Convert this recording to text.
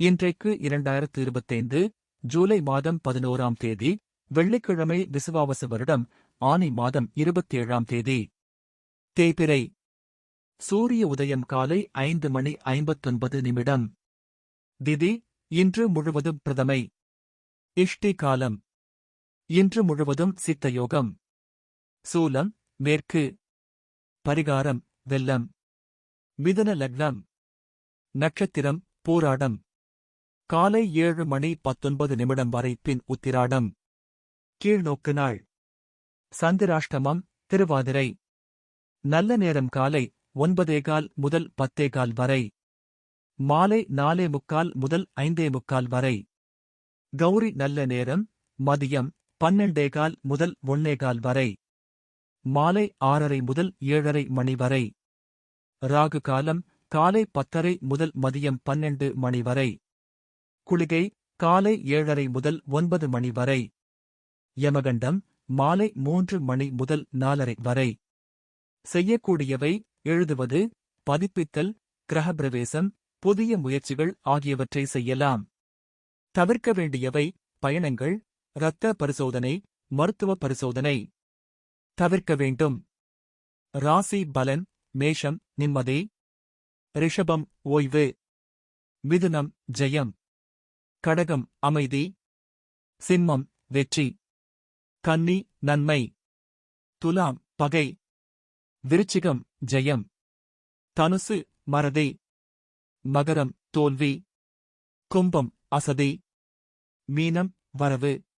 இன்றைக்கு இரண்டாயிரத்து இருபத்தைந்து ஜூலை மாதம் பதினோராம் தேதி வெள்ளிக்கிழமை விசுவாவச வருடம் ஆனி மாதம் இருபத்தேழாம் தேதி. தேய்பிறை சூரிய உதயம் காலை ஐந்து மணி ஐம்பத்தொன்பது நிமிடம். திதி இன்று முழுவதும் பிரதமை. இஷ்டி காலம். இன்று முழுவதும் சித்த யோகம் சூலம் மேற்கு. பரிகாரம் வெல்லம் மிதன லக்னம். நட்சத்திரம் போராடம். காலை ஏழு மணி பத்தொன்பது நிமிடம் வரை பின் உத்திராடம். கீழ்நோக்கு நாள் சந்திராஷ்டமம் திருவாதிரை. நல்ல நேரம் காலை ஒன்பதேகால் முதல் பத்தேகால் வரை. மாலை நாலே முக்கால் முதல் ஐந்தே முக்கால் வரை. கௌரி நல்ல நேரம் மதியம் பன்னெண்டேகால் முதல் ஒன்னேகால் வரை. மாலை ஆறரை முதல் ஏழரை மணி வரை. ராகு காலம் காலை பத்தரை முதல் மதியம் பன்னெண்டு மணி வரை. குளிகை காலை ஏழரை முதல் ஒன்பது மணி வரை. யமகண்டம் மாலை மூன்று மணி முதல் நாலரை வரை. செய்யக்கூடியவை எழுதுவது பதிப்பித்தல் கிரகப்பிரவேசம் புதிய முயற்சிகள் ஆகியவற்றை செய்யலாம். தவிர்க்க வேண்டியவை பயணங்கள் இரத்த பரிசோதனை மருத்துவ பரிசோதனை. தவிர்க்க வேண்டும். ராசி பலன் மேஷம் நிம்மதி. ரிஷபம் ஓய்வு. மிதுனம் ஜெயம். கடகம் அமைதி. சிம்மம் வெற்றி. கன்னி நன்மை. துலாம் பகை. விருச்சிகம் ஜெயம். தனுசு மறதி. மகரம் தோல்வி. கும்பம் அசதி. மீனம் வரவு.